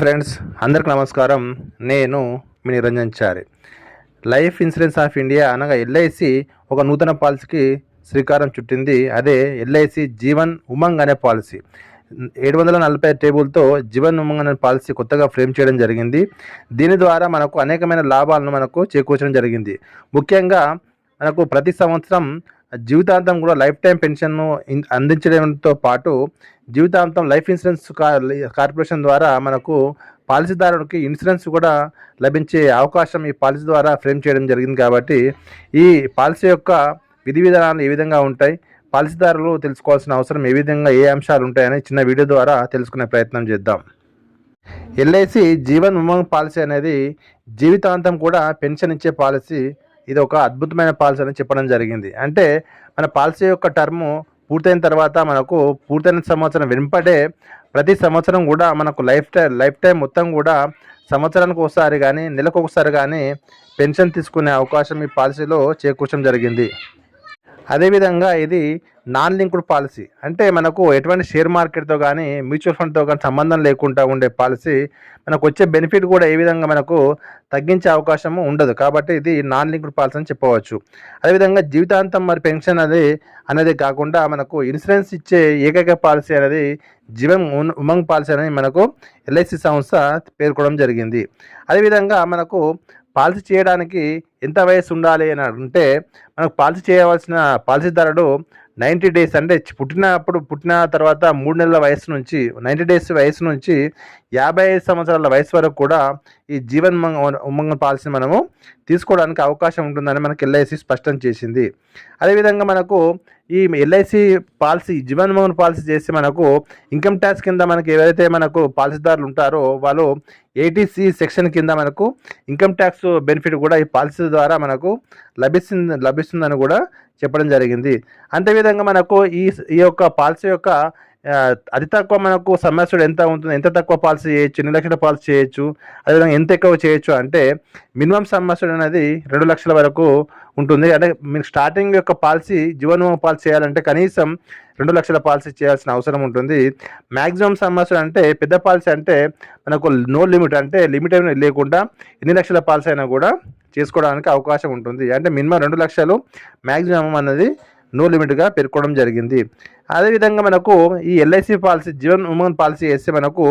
Friends అందరికి నమస్కారం. నేను మీ Niranjan Chari. Life insurance of India అనగా ఎల్ఐసి ఒక నూతన పాలసీకి శ్రీకారం చుట్టింది. అదే ఎల్ఐసి జీవన్ ఉమంగ్ అనే పాలసీ. ఏడు వందల నలభై టేబుల్తో జీవన్ ఉమంగ్ అనే పాలసీ కొత్తగా ఫ్రేమ్ చేయడం జరిగింది. దీని ద్వారా మనకు అనేకమైన లాభాలను మనకు చేకూర్చడం జరిగింది. ముఖ్యంగా మనకు ప్రతి సంవత్సరం జీవితాంతం కూడా లైఫ్ టైం పెన్షన్ను అందించడంతో పాటు జీవితాంతం లైఫ్ ఇన్సూరెన్స్ కార్పొరేషన్ ద్వారా మనకు పాలసీదారునికి ఇన్సూరెన్స్ కూడా లభించే అవకాశం ఈ పాలసీ ద్వారా ఫ్రేమ్ చేయడం జరిగింది కాబట్టి ఈ పాలసీ యొక్క విధి విధానాలు ఏ విధంగా ఉంటాయి పాలసీదారులు తెలుసుకోవాల్సిన అవసరం ఏ విధంగా ఏ అంశాలు ఉంటాయని చిన్న వీడియో ద్వారా తెలుసుకునే ప్రయత్నం చేద్దాం. ఎల్ఐసి జీవన్ ఉమంగ్ పాలసీ అనేది జీవితాంతం కూడా పెన్షన్ ఇచ్చే పాలసీ ఇది ఒక అద్భుతమైన పాలసీ అని చెప్పడం జరిగింది. అంటే మన పాలసీ యొక్క టర్మ్ పూర్తయిన తర్వాత మనకు పూర్తయిన సంవత్సరం వెంపడే ప్రతి సంవత్సరం కూడా మనకు లైఫ్ టైం లైఫ్ టైం మొత్తం కూడా సంవత్సరానికి ఒకసారి కానీ నెలకు ఒకసారి కానీ పెన్షన్ తీసుకునే అవకాశం ఈ పాలసీలో చేకూర్చడం జరిగింది. అదేవిధంగా ఇది నాన్ లింక్డ్ పాలసీ అంటే మనకు ఎటువంటి షేర్ మార్కెట్తో కానీ మ్యూచువల్ ఫండ్తో కానీ సంబంధం లేకుండా ఉండే పాలసీ మనకు వచ్చే బెనిఫిట్ కూడా ఏ విధంగా మనకు తగ్గించే అవకాశం ఉండదు. కాబట్టి ఇది నాన్ లింక్డ్ పాలసీ అని చెప్పవచ్చు. అదేవిధంగా జీవితాంతం మరి పెన్షన్ అనేది అనేది కాకుండా మనకు ఇన్సూరెన్స్ ఇచ్చే ఏకైక పాలసీ అనేది జీవన్ ఉమంగ్ పాలసీ అనేది మనకు ఎల్ఐసి సంస్థ పేర్కొనడం జరిగింది. అదేవిధంగా మనకు పాలసీ చేయడానికి ఎంత వయసు ఉండాలి అని అంటే మనకు పాలసీ చేయవలసిన పాలసీదారుడు నైంటీ డేస్ అంటే పుట్టినప్పుడు పుట్టిన తర్వాత మూడు నెలల వయసు నుంచి నైంటీ డేస్ వయసు నుంచి యాభై ఐదు సంవత్సరాల వయసు వరకు కూడా ఈ జీవన్ ఉమ్మంగ పాలసీని మనము తీసుకోవడానికి అవకాశం ఉంటుందని మనకి ఎల్ఐసి స్పష్టం చేసింది. అదేవిధంగా మనకు ఈ LIC policy Jeevan Umang policy చేసి మనకు ఇన్కమ్ ట్యాక్స్ కింద మనకి ఎవరైతే మనకు పాలసీదారులు ఉంటారో వాళ్ళు ఏటీసీ సెక్షన్ కింద మనకు ఇన్కమ్ ట్యాక్స్ బెనిఫిట్ కూడా ఈ పాలసీ ద్వారా మనకు లభిస్తుంది లభిస్తుందని కూడా చెప్పడం జరిగింది. అంతేవిధంగా మనకు ఈ ఈ యొక్క పాలసీ యొక్క అతి తక్కువ మనకు సమస్యడు ఎంత ఉంటుంది? ఎంత తక్కువ పాలసీ చేయొచ్చు? ఎన్ని లక్షల పాలసీ చేయొచ్చు? అదేవిధంగా ఎంత ఎక్కువ చేయొచ్చు అంటే మినిమం సమస్యడు అనేది రెండు లక్షల వరకు ఉంటుంది. అంటే మీకు స్టార్టింగ్ యొక్క పాలసీ జీవనోమ పాలసీ చేయాలంటే కనీసం రెండు లక్షల పాలసీ చేయాల్సిన అవసరం ఉంటుంది. మ్యాక్సిమం సమస్యలు అంటే పెద్ద పాలసీ అంటే మనకు నో లిమిట్ అంటే లిమిట్ ఏమైనా లేకుండా ఎన్ని లక్షల పాలసీ అయినా కూడా చేసుకోవడానికి అవకాశం ఉంటుంది. అంటే మినిమం రెండు లక్షలు మ్యాక్సిమం అనేది నో లిమిట్గా పేర్కొనడం జరిగింది. అదేవిధంగా మనకు ఈ LIC policy Jeevan Umang policy వేస్తే మనకు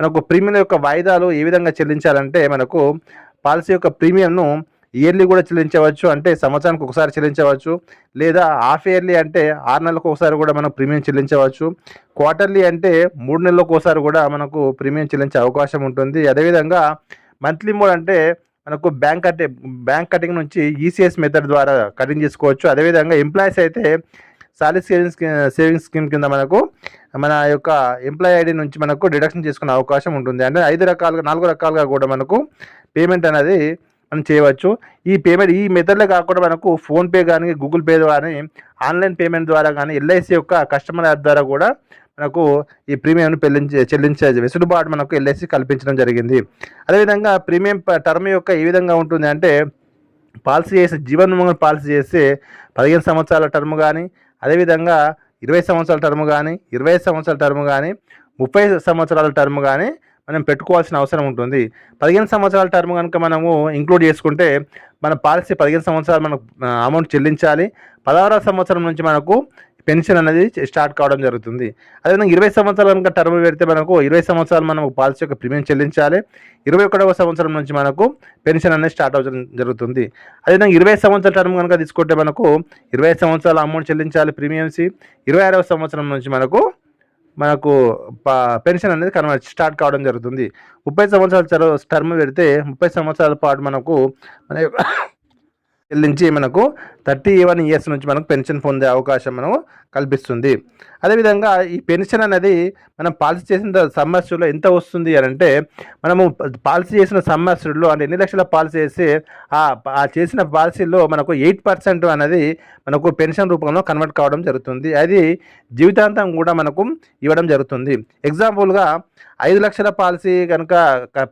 మనకు ప్రీమియం యొక్క వాయిదాలు ఏ విధంగా చెల్లించాలంటే మనకు పాలసీ యొక్క ప్రీమియంను ఇయర్లీ కూడా చెల్లించవచ్చు. అంటే సంవత్సరానికి ఒకసారి చెల్లించవచ్చు. లేదా హాఫ్ ఇయర్లీ అంటే ఆరు నెలలకు ఒకసారి కూడా మనం ప్రీమియం చెల్లించవచ్చు. క్వార్టర్లీ అంటే మూడు నెలలకు ఒకసారి కూడా మనకు ప్రీమియం చెల్లించే అవకాశం ఉంటుంది. అదేవిధంగా మంత్లీ మోడ్ అంటే మనకు బ్యాంక్ కట్టి బ్యాంక్ కటింగ్ నుంచి ఈసీఎస్ మెథడ్ ద్వారా కటింగ్ చేసుకోవచ్చు. అదేవిధంగా ఎంప్లాయీస్ అయితే సాలరీ సేవింగ్స్ సేవింగ్స్ స్కీమ్ కింద మనకు మన యొక్క ఎంప్లాయీ ఐడి నుంచి మనకు డిడక్షన్ చేసుకునే అవకాశం ఉంటుంది. అంటే ఐదు రకాలుగా నాలుగు రకాలుగా కూడా మనకు పేమెంట్ అనేది మనం చేయవచ్చు. ఈ పేమెంట్ ఈ మెథడ్లో కాకుండా మనకు ఫోన్పే కానీ గూగుల్ పే కానీ ఆన్లైన్ పేమెంట్ ద్వారా కానీ ఎల్ఐసి యొక్క కస్టమర్ యాప్ ద్వారా కూడా మనకు ఈ ప్రీమియంను చెల్లించే చెల్లించే వెసులుబాటు మనకు ఎల్ఐసి కల్పించడం జరిగింది. అదేవిధంగా ప్రీమియం టర్మ్ యొక్క ఏ విధంగా ఉంటుంది అంటే పాలసీ చేసి జీవన్ పాలసీ చేస్తే పదిహేను సంవత్సరాల టర్మ్ కానీ అదేవిధంగా ఇరవై సంవత్సరాల టర్మ్ కానీ ఇరవై ఐదు సంవత్సరాల టర్మ్ కానీ ముప్పై సంవత్సరాల టర్మ్ కానీ మనం పెట్టుకోవాల్సిన అవసరం ఉంటుంది. పదిహేను సంవత్సరాల టర్మ్ కనుక మనము ఇంక్లూడ్ చేసుకుంటే మన పాలసీ పదిహేను సంవత్సరాలు మనకు అమౌంట్ చెల్లించాలి. పదహారవ సంవత్సరం నుంచి మనకు పెన్షన్ అనేది స్టార్ట్ కావడం జరుగుతుంది. అదేవిధంగా ఇరవై సంవత్సరాలు కనుక టర్మ్ పెడితే మనకు ఇరవై సంవత్సరాలు మనం పాలసీ యొక్క ప్రీమియం చెల్లించాలి. ఇరవై ఒకటవ సంవత్సరం నుంచి మనకు పెన్షన్ అనేది స్టార్ట్ అవ్వడం జరుగుతుంది. అదేవిధంగా ఇరవై సంవత్సరాల టర్మ్ కనుక తీసుకుంటే మనకు ఇరవై సంవత్సరాల అమౌంట్ చెల్లించాలి ప్రీమియమ్స్ ఇరవై ఆరవ సంవత్సరం నుంచి మనకు మనకు ప- పెన్షన్ అనేది కన్వర్ట్ స్టార్ట్ కావడం జరుగుతుంది. ముప్పై సంవత్సరాల టర్మ్ పెడితే ముప్పై సంవత్సరాల పాటు మనకు మన చెల్లించి మనకు థర్టీ వన్ ఇయర్స్ నుంచి మనకు పెన్షన్ పొందే అవకాశం మనం కల్పిస్తుంది. అదేవిధంగా ఈ పెన్షన్ అనేది మనం పాలసీ చేసిన సంవత్సరంలో ఎంత వస్తుంది అని అంటే మనము పాలసీ చేసిన సంవత్సరంలో అంటే ఎన్ని లక్షల పాలసీ చేసి ఆ ఆ చేసిన పాలసీలో మనకు ఎయిట్ పర్సెంట్ అనేది మనకు పెన్షన్ రూపంలో కన్వర్ట్ కావడం జరుగుతుంది. అది జీవితాంతం కూడా మనకు ఇవ్వడం జరుగుతుంది. ఎగ్జాంపుల్గా ఐదు లక్షల పాలసీ కనుక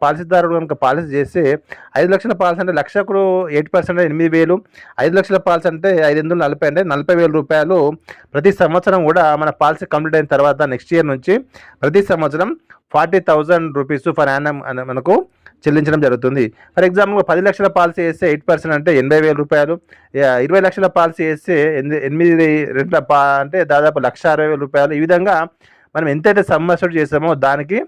పాలసీదారుడు కనుక పాలసీ చేస్తే ఐదు లక్షల పాలసీ అంటే లక్షకు ఎయిట్ పర్సెంట్ ఎనిమిది వేలు ఐదు లక్షల పాలసీ అంటే ఐదు వందల నలభై అంటే నలభై వేల రూపాయలు ప్రతి సంవత్సరం కూడా మన పాలసీ కంప్లీట్ అయిన తర్వాత నెక్స్ట్ ఇయర్ నుంచి ప్రతి సంవత్సరం forty thousand rupees per annum మనకు చెల్లించడం జరుగుతుంది. ఫర్ ఎగ్జాంపుల్ పది లక్షల పాలసీ వేస్తే ఎయిట్ పర్సెంట్ అంటే ఎనభై వేల రూపాయలు. ఇరవై లక్షల పాలసీ వేస్తే ఎనిమిది ఎనిమిది రెండు పా అంటే దాదాపు లక్ష అరవై వేల రూపాయలు. ఈ విధంగా మనం ఎంతైతే సమ్మర్సెడ్ చేసామో దానికి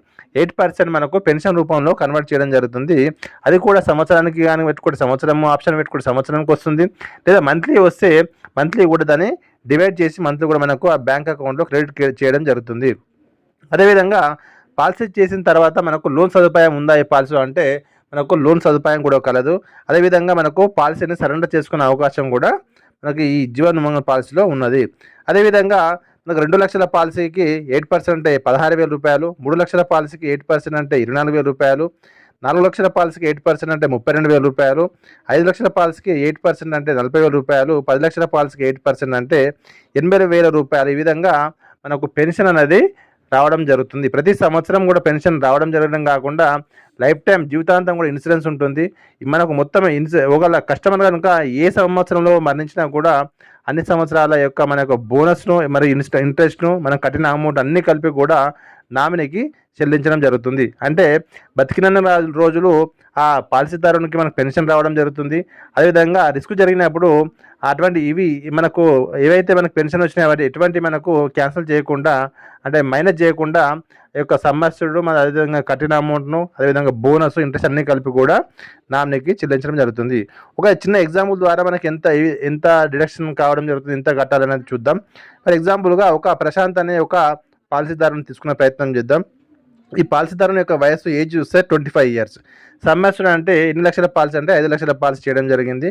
ఎయిట్ పర్సెంట్ మనకు పెన్షన్ రూపంలో కన్వర్ట్ చేయడం జరుగుతుంది. అది కూడా సంవత్సరానికి కానీ పెట్టుకుంటే సంవత్సరం ఆప్షన్ పెట్టుకుంటే సంవత్సరానికి వస్తుంది. లేదా మంత్లీ వస్తే మంత్లీ కూడా దాన్ని డివైడ్ చేసి మంత్లీ కూడా మనకు ఆ బ్యాంక్ అకౌంట్లో క్రెడిట్ చేయడం జరుగుతుంది. అదేవిధంగా పాలసీ చేసిన తర్వాత మనకు లోన్ సదుపాయం ఉందా ఈ పాలసీలో అంటే మనకు లోన్ సదుపాయం కూడా కలదు. అదేవిధంగా మనకు పాలసీని సరెండర్ చేసుకునే అవకాశం కూడా మనకి ఈ జీవన్ ఉమంగ పాలసీలో ఉన్నది. అదేవిధంగా మనకు రెండు లక్షల పాలసీకి ఎయిట్ పర్సెంట్ అంటే పదహారు వేల రూపాయలు మూడు లక్షల పాలసీకి ఎయిట్ పర్సెంట్ అంటే ఇరవై నాలుగు వేల రూపాయలు నాలుగు లక్షల పాలసీకి ఎయిట్ పర్సెంట్ అంటే ముప్పై రెండు వేల రూపాయలు ఐదు లక్షల పాలసీకి ఎయిట్ పర్సెంట్ అంటే నలభై వేల రూపాయలు పది లక్షల పాలసీకి ఎయిట్ పర్సెంట్ అంటే ఎనభై వేల రూపాయలు. ఈ విధంగా మనకు పెన్షన్ అనేది రావడం జరుగుతుంది. ప్రతి సంవత్సరం కూడా పెన్షన్ రావడం జరగడం కాకుండా లైఫ్ టైం జీవితాంతం కూడా ఇన్సూరెన్స్ ఉంటుంది. మనకు మొత్తం ఇన్సూ ఒకవేళ కస్టమర్ కనుక ఏ సంవత్సరంలో మరణించినా కూడా అన్ని సంవత్సరాల యొక్క మన యొక్క బోనస్ను మరి ఇన్స్ట ఇంట్రెస్ట్ను మనం కట్టిన అమౌంట్ అన్నీ కలిపి కూడా నామినీకి చెల్లించడం జరుగుతుంది. అంటే బతికిన రోజులు ఆ పాలసీదారునికి మనకు పెన్షన్ రావడం జరుగుతుంది. అదేవిధంగా రిస్క్ జరిగినప్పుడు అటువంటి ఇవి మనకు ఏవైతే మనకు పెన్షన్ వచ్చినాయో వాటి ఎటువంటి మనకు క్యాన్సిల్ చేయకుండా అంటే మైనస్ చేయకుండా ఈ యొక్క సమ్మర్సుడు మన అదేవిధంగా కట్టిన అమౌంట్ను అదేవిధంగా బోనస్ ఇంట్రెస్ట్ అన్నీ కలిపి కూడా నామినీకి చెల్లించడం జరుగుతుంది. ఒక చిన్న ఎగ్జాంపుల్ ద్వారా మనకి ఎంత ఎంత డిడక్షన్ కావడం జరుగుతుంది ఎంత కట్టాలనేది చూద్దాం. ఫర్ ఎగ్జాంపుల్గా ఒక ప్రశాంత్ అనే ఒక పాలసీదారుని తీసుకునే ప్రయత్నం చేద్దాం. ఈ పాలసీదారుని యొక్క వయసు ఏజ్ చూస్తే ట్వంటీ ఫైవ్ ఇయర్స్. సమ్మర్సన్ అంటే ఎన్ని లక్షల పాలసీ అంటే ఐదు లక్షల పాలసీ చేయడం జరిగింది.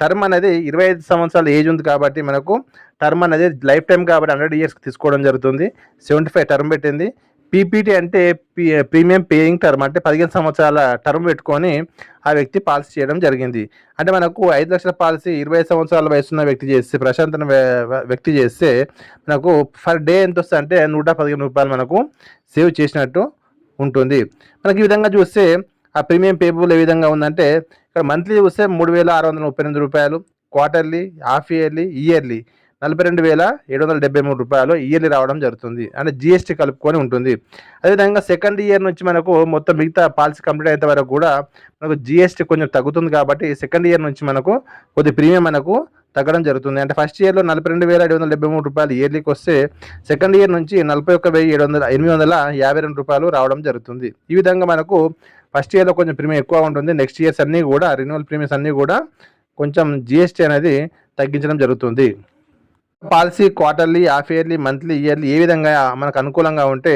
టర్మ్ అనేది ఇరవై ఐదు సంవత్సరాల ఏజ్ ఉంది కాబట్టి మనకు టర్మ్ అనేది లైఫ్ టైం కాబట్టి హండ్రెడ్ ఇయర్స్కి తీసుకోవడం జరుగుతుంది. సెవెంటీ ఫైవ్ టర్మ్ పెట్టింది. పీపీటీ అంటే ప్రీమియం పేయింగ్ టర్మ్ అంటే పదిహేను సంవత్సరాల టర్మ్ పెట్టుకొని ఆ వ్యక్తి పాలసీ చేయడం జరిగింది. అంటే మనకు ఐదు లక్షల పాలసీ ఇరవై సంవత్సరాల వయసున్న వ్యక్తి చేస్తే ప్రశాంతన వ్య- వ్యక్తి చేస్తే మనకు ఫర్ డే ఎంత వస్తుంది అంటే నూట పదిహేను రూపాయలు మనకు సేవ్ చేసినట్టు ఉంటుంది. మనకి ఈ విధంగా చూస్తే ఆ ప్రీమియం పేబుల్ ఏ విధంగా ఉందంటే ఇక్కడ మంత్లీ చూస్తే మూడు వేల ఆరు వందల ముప్పై ఎనిమిది రూపాయలు క్వార్టర్లీ హాఫ్ ఇయర్లీ ఇయర్లీ నలభై రెండు వేల ఏడు వందల డెబ్బై మూడు రూపాయలు ఇయర్లీ రావడం జరుగుతుంది. అంటే జిఎస్టీ కలుపుకొని ఉంటుంది. అదేవిధంగా సెకండ్ ఇయర్ నుంచి మనకు మొత్తం మిగతా పాలసీ కంప్లీట్ అయ్యేంత వరకు కూడా మనకు జిఎస్టీ కొంచెం తగ్గుతుంది కాబట్టి సెకండ్ ఇయర్ నుంచి మనకు కొద్ది ప్రీమియం మనకు తగ్గడం జరుగుతుంది. అంటే ఫస్ట్ ఇయర్లో నలభై రెండు వేల ఏడు వందల డెబ్బై మూడు రూపాయలు ఇయర్లీకి వస్తే సెకండ్ ఇయర్ నుంచి నలభై ఒక్క వెయ్యి ఏడు వందల ఎనిమిది వందల యాభై రెండు రూపాయలు రావడం జరుగుతుంది. ఈ విధంగా మనకు ఫస్ట్ ఇయర్లో కొంచెం ప్రీమియం ఎక్కువ ఉంటుంది. నెక్స్ట్ ఇయర్స్ అన్నీ కూడా రెన్యువల్ ప్రీమియమ్స్ అన్నీ కూడా కొంచెం జిఎస్టీ అనేది తగ్గించడం జరుగుతుంది. Policy quarterly half yearly monthly yearly ఏ విధంగా మనకు అనుకూలంగా ఉంటే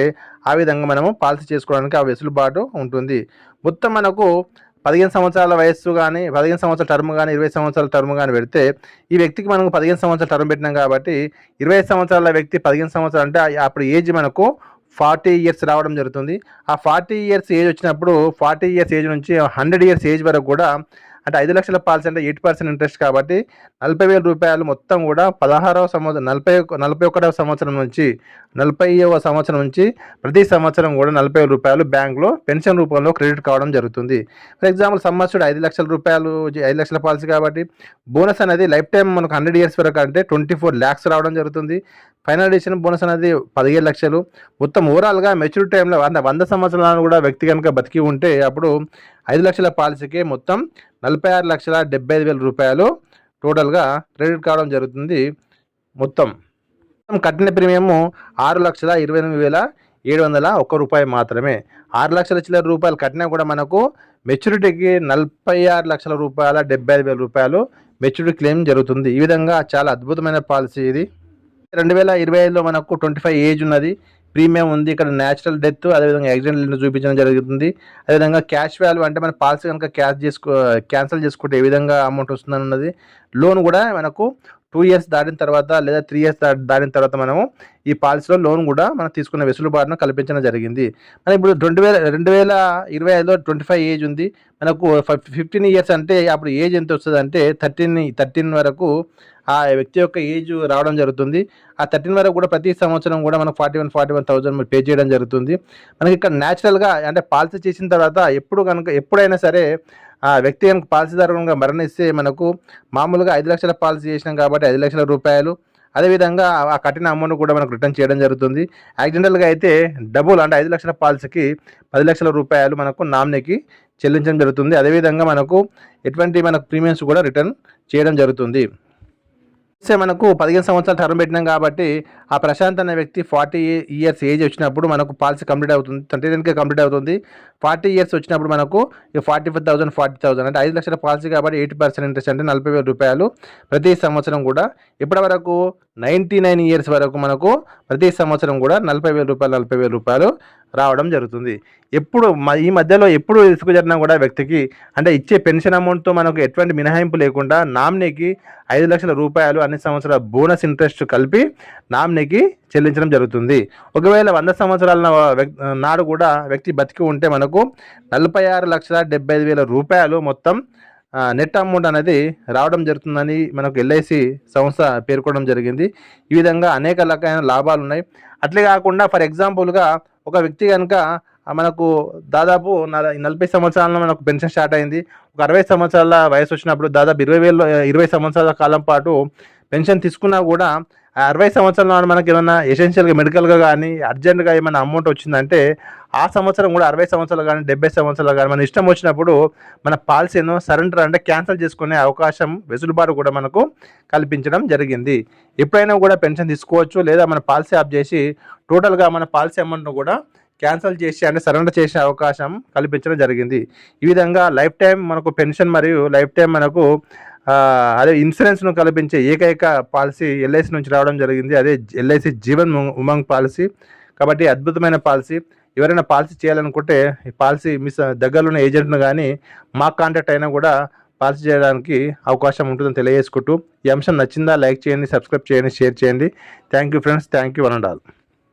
ఆ విధంగా మనము పాలసీ చేసుకోవడానికి ఆ వెసులుబాటు ఉంటుంది. మొత్తం మనకు పదిహేను సంవత్సరాల వయస్సు కానీ పదిహేను సంవత్సరాల టర్మ్ కానీ ఇరవై సంవత్సరాల టర్మ్ కానీ పెడితే ఈ వ్యక్తికి మనకు పదిహేను సంవత్సరాల టర్మ్ పెట్టినాం కాబట్టి ఇరవై సంవత్సరాల వ్యక్తి పదిహేను సంవత్సరాలు అంటే అప్పుడు ఏజ్ మనకు ఫార్టీ ఇయర్స్ రావడం జరుగుతుంది. ఆ ఫార్టీ ఇయర్స్ ఏజ్ వచ్చినప్పుడు ఫార్టీ ఇయర్స్ ఏజ్ నుంచి హండ్రెడ్ ఇయర్స్ ఏజ్ వరకు కూడా అంటే ఐదు లక్షల పాలసీ అంటే ఎయిట్ పర్సెంట్ ఇంట్రెస్ట్ కాబట్టి నలభై వేల రూపాయలు మొత్తం కూడా పదహారవ సంవత్సరం నలభై ఒక్క- నలభై ఒకటవ సంవత్సరం నుంచి నలభైవ సంవత్సరం నుంచి ప్రతి సంవత్సరం కూడా నలభై వేల రూపాయలు బ్యాంకులో పెన్షన్ రూపంలో క్రెడిట్ కావడం జరుగుతుంది. ఫర్ ఎగ్జాంపుల్ సంవత్సరం ఐదు లక్షల రూపాయలు ఐదు లక్షల పాలసీ కాబట్టి బోనస్ అనేది లైఫ్ టైం మనకు హండ్రెడ్ ఇయర్స్ వరకు అంటే ట్వంటీ ఫోర్ ల్యాక్స్ రావడం జరుగుతుంది. ఫైనల్ ఎడిషన్ బోనస్ అనేది పదిహేను లక్షలు. మొత్తం ఓవరాల్గా మెచ్యూర్ టైంలో వంద వంద సంవత్సరాలు కూడా వ్యక్తి కనుక బతికి ఉంటే అప్పుడు ఐదు లక్షల పాలసీకి మొత్తం నలభై ఆరు లక్షల డెబ్బై ఐదు వేల రూపాయలు టోటల్గా క్రెడిట్ కావడం జరుగుతుంది మొత్తం. మొత్తం కట్టిన ప్రీమియము ఆరు లక్షల ఇరవై ఎనిమిది వేల ఏడు వందల ఒక్క రూపాయి మాత్రమే. ఆరు లక్షల చిల్లర రూపాయలు కట్టినా కూడా మనకు మెచ్యూరిటీకి నలభై ఆరు లక్షల రూపాయల డెబ్బై ఐదు వేల రూపాయలు మెచ్యూరిటీ క్లెయిమ్ జరుగుతుంది. ఈ విధంగా చాలా అద్భుతమైన పాలసీ ఇది. రెండు వేల ఇరవై ఐదులో మనకు ట్వంటీ ఫైవ్ ఏజ్ ఉన్నది. ప్రీమియం ఉంది ఇక్కడ న్యాచురల్ డెత్ అదేవిధంగా యాక్సిడెంట్ చూపించడం జరుగుతుంది. అదేవిధంగా క్యాష్ వాల్యూ అంటే మన పాలసీ కనుక క్యాష్ చేసుకో క్యాన్సిల్ చేసుకుంటే ఏ విధంగా అమౌంట్ వస్తుందన్నది లోన్ కూడా మనకు టూ ఇయర్స్ దాటిన తర్వాత లేదా త్రీ ఇయర్స్ దాటిన తర్వాత మనము ఈ పాలసీలో లోన్ కూడా మనం తీసుకున్న వెసులుబాటును కల్పించడం జరిగింది. మనం ఇప్పుడు రెండు వేల రెండు వేల ఇరవై ఐదులో ట్వంటీ ఫైవ్ ఏజ్ ఉంది. మనకు ఫిఫ్టీన్ ఇయర్స్ అంటే అప్పుడు ఏజ్ ఎంత వస్తుంది అంటే థర్టీన్ థర్టీన్ వరకు ఆ వ్యక్తి యొక్క ఏజ్ రావడం జరుగుతుంది. ఆ థర్టీన్ వరకు కూడా ప్రతి సంవత్సరం కూడా మనకు forty one forty one thousand pay చేయడం జరుగుతుంది. మనకి ఇక్కడ న్యాచురల్గా అంటే పాలసీ చేసిన తర్వాత ఎప్పుడు కనుక ఎప్పుడైనా సరే ఆ వ్యక్తి కనుక పాలసీదారుగా మరణిస్తే మనకు మామూలుగా ఐదు లక్షల పాలసీ చేసినాం కాబట్టి ఐదు లక్షల రూపాయలు. అదేవిధంగా ఆ- ఆ కట్టిన అమౌంట్ కూడా మనకు రిటర్న్ చేయడం జరుగుతుంది. యాక్సిడెంటల్గా అయితే డబుల్ అంటే ఐదు లక్షల పాలసీకి పది లక్షల రూపాయలు మనకు నామినీకి చెల్లించడం జరుగుతుంది. అదేవిధంగా మనకు ఎటువంటి మనకు ప్రీమియమ్స్ కూడా రిటర్న్ చేయడం జరుగుతుంది. సే మనకు పదిహేను సంవత్సరాలు టర్మ్ పెట్టినాం కాబట్టి ఆ ప్రశాంత్ అనే వ్యక్తి ఫార్టీ ఇయర్స్ ఏజ్ వచ్చినప్పుడు మనకు పాలసీ కంప్లీట్ అవుతుంది. థర్టీ టెన్కే కంప్లీట్ అవుతుంది. ఫార్టీ ఇయర్స్ వచ్చినప్పుడు మనకు forty five thousand forty thousand అంటే ఐదు లక్షల పాలసీ కాబట్టి ఎయిటీ పర్సెంట్ ఇంట్రెస్ట్ అంటే నలభై వేల రూపాయలు ప్రతి సంవత్సరం కూడా. ఇప్పటి వరకు నైంటీ నైన్ ఇయర్స్ వరకు మనకు ప్రతి సంవత్సరం కూడా నలభై వేల రూపాయలు నలభై వేల రూపాయలు రావడం జరుగుతుంది. ఎప్పుడు మ- ఈ మధ్యలో ఎప్పుడు రిస్క్ జరిగినా కూడా వ్యక్తికి అంటే ఇచ్చే పెన్షన్ అమౌంట్తో మనకు ఎటువంటి మినహాయింపు లేకుండా నామినీకి ఐదు లక్షల రూపాయలు అన్ని సంవత్సరాల బోనస్ ఇంట్రెస్ట్ కలిపి నామినీకి చెల్లించడం జరుగుతుంది. ఒకవేళ వంద సంవత్సరాల నాడు కూడా వ్యక్తి బతికి ఉంటే మనకు నలభై ఆరు లక్షల డెబ్బై ఐదు వేల రూపాయలు మొత్తం నెట్ అమౌంట్ అనేది రావడం జరుగుతుందని మనకు ఎల్ఐసి సంస్థ పేర్కొనడం జరిగింది. ఈ విధంగా అనేక రకమైన లాభాలు ఉన్నాయి. అట్లే కాకుండా ఫర్ ఎగ్జాంపుల్గా ఒక వ్యక్తి కనుక మనకు దాదాపు నలభై సంవత్సరాలలో మనకు పెన్షన్ స్టార్ట్ అయింది. ఒక అరవై సంవత్సరాల వయసు వచ్చినప్పుడు దాదాపు ఇరవై వేలు ఇరవై సంవత్సరాల కాలం పాటు పెన్షన్ తీసుకున్నా కూడా ఆ అరవై సంవత్సరంలో మనకి ఏమైనా ఎసెన్షియల్గా మెడికల్గా కానీ అర్జెంట్గా ఏమైనా అమౌంట్ వచ్చిందంటే ఆ సంవత్సరం కూడా అరవై సంవత్సరాలు కానీ డెబ్బై సంవత్సరాలు కానీ మన ఇష్టం వచ్చినప్పుడు మన పాలసీను సరెండర్ అంటే క్యాన్సిల్ చేసుకునే అవకాశం వెసులుబాటు కూడా మనకు కల్పించడం జరిగింది. ఎప్పుడైనా కూడా పెన్షన్ తీసుకోవచ్చు లేదా మన పాలసీ ఆఫ్ చేసి టోటల్గా మన పాలసీ అమౌంట్ను కూడా క్యాన్సిల్ చేసి అంటే సరెండర్ చేసే అవకాశం కల్పించడం జరిగింది. ఈ విధంగా లైఫ్ టైం మనకు పెన్షన్ మరియు లైఫ్ టైం మనకు అదే ఇన్సూరెన్స్ను కల్పించే ఏకైక పాలసీ ఎల్ఐసి నుంచి రావడం జరిగింది. అదే ఎల్ఐసి జీవన్ ఉమంగ్ పాలసీ. కాబట్టి అద్భుతమైన పాలసీ. ఎవరైనా పాలసీ చేయాలనుకుంటే ఈ పాలసీ మిస్ దగ్గరలో ఉన్న ఏజెంట్ను కానీ మా కాంటాక్ట్ అయినా కూడా పాలసీ చేయడానికి అవకాశం ఉంటుందని తెలియజేసుకుంటూ ఈ అంశం నచ్చిందా లైక్ చేయండి సబ్స్క్రైబ్ చేయండి షేర్ చేయండి. Thank you friends. Thank you one and all